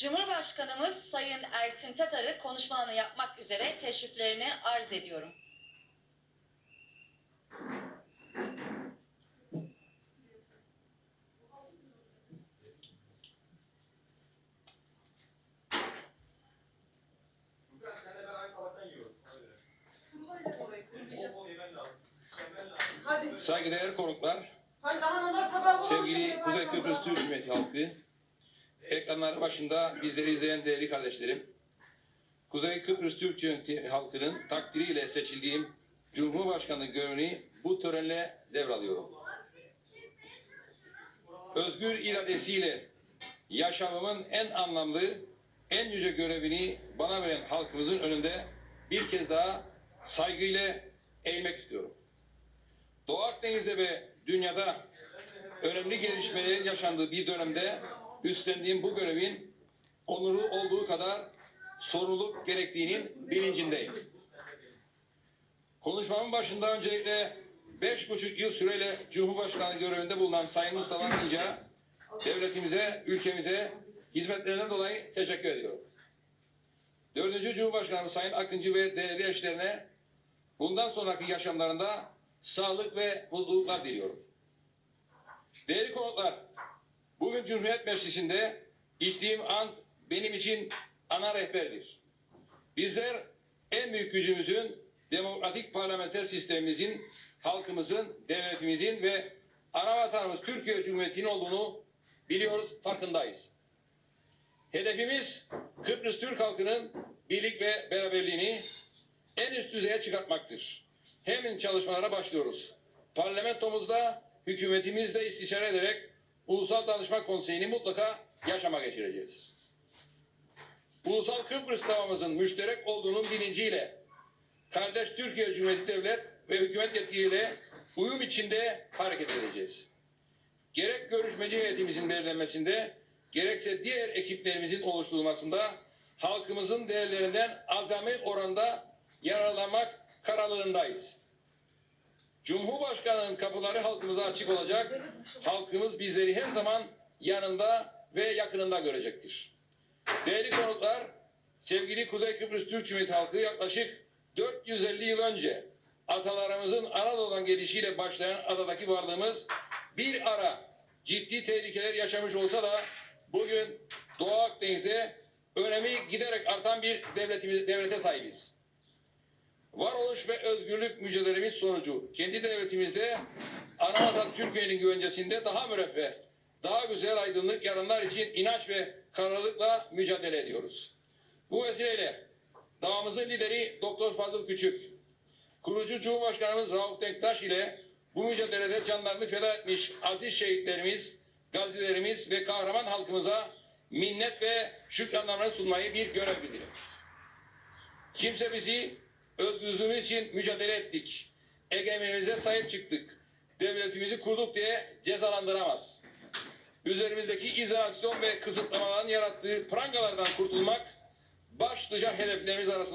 Cumhurbaşkanımız Sayın Ersin Tatar'ı konuşmalarını yapmak üzere teşriflerini arz ediyorum. Saygıdeğer konuklar, Hadi lahanalar tabağı bulmuş. sevgili Kuzey Kıbrıs Türk Cumhuriyeti halkı, ekranlar başında bizleri izleyen değerli kardeşlerim, Kuzey Kıbrıs Türk Cumhuriyeti halkının takdiriyle seçildiğim Cumhurbaşkanlığı görevini bu törenle devralıyorum. Özgür iradesiyle yaşamımın en anlamlı, en yüce görevini bana veren halkımızın önünde bir kez daha saygıyla eğilmek istiyorum. Doğu Akdeniz'de ve dünyada önemli gelişmelerin yaşandığı bir dönemde üstlendiğim bu görevin onuru olduğu kadar sorumluluk gerektiğinin bilincindeyim. Konuşmamın başında öncelikle beş buçuk yıl süreyle Cumhurbaşkanı görevinde bulunan Sayın Mustafa Akıncı'ya devletimize, ülkemize hizmetlerinden dolayı teşekkür ediyorum. Dördüncü Cumhurbaşkanımız Sayın Akıncı ve değerli eşlerine bundan sonraki yaşamlarında sağlık ve mutluluklar diliyorum. Değerli konuklar, bugün Cumhuriyet Meclisi'nde içtiğim ant benim için ana rehberdir. Bizler en büyük gücümüzün demokratik parlamenter sistemimizin, halkımızın, devletimizin ve ana vatanımız Türkiye Cumhuriyeti'nin olduğunu biliyoruz, farkındayız. Hedefimiz Kıbrıs Türk halkının birlik ve beraberliğini en üst düzeye çıkartmaktır. Hemen çalışmalara başlıyoruz. Parlamentomuzda, hükümetimizle istişare ederek Ulusal Danışma Konseyi'ni mutlaka yaşama geçireceğiz. Ulusal Kıbrıs davamızın müşterek olduğunun bilinciyle kardeş Türkiye Cumhuriyeti Devlet ve hükümet yetkiliyle uyum içinde hareket edeceğiz. Gerek görüşmeci heyetimizin belirlenmesinde, gerekse diğer ekiplerimizin oluşturulmasında halkımızın değerlerinden azami oranda yararlanmak kararlılığındayız. Cumhurbaşkanının kapıları halkımıza açık olacak. Halkımız bizleri her zaman yanında ve yakınında görecektir. Değerli konuklar, sevgili Kuzey Kıbrıs Türk Cumhuriyeti halkı yaklaşık 450 yıl önce atalarımızın Anadolu'dan gelişiyle başlayan adadaki varlığımız bir ara ciddi tehlikeler yaşamış olsa da bugün Doğu Akdeniz'de önemi giderek artan bir devletimiz, devlete sahibiz. Varoluş ve özgürlük mücadelemiz sonucu kendi devletimizde Anadolu Türkiye'nin güvencesinde daha müreffeh, daha güzel aydınlık yarınlar için inanç ve kararlılıkla mücadele ediyoruz. Bu vesileyle davamızın lideri Doktor Fazıl Küçük, kurucu Cumhurbaşkanımız Rauf Denktaş ile bu mücadelede canlarını feda etmiş aziz şehitlerimiz, gazilerimiz ve kahraman halkımıza minnet ve şükranlarını sunmayı bir görev bilirim. Kimse bizi özgürlüğümüz için mücadele ettik. Egemenimize sahip çıktık. Devletimizi kurduk diye cezalandıramaz. Üzerimizdeki izolasyon ve kısıtlamaların yarattığı prangalardan kurtulmak başlıca hedeflerimiz arasında.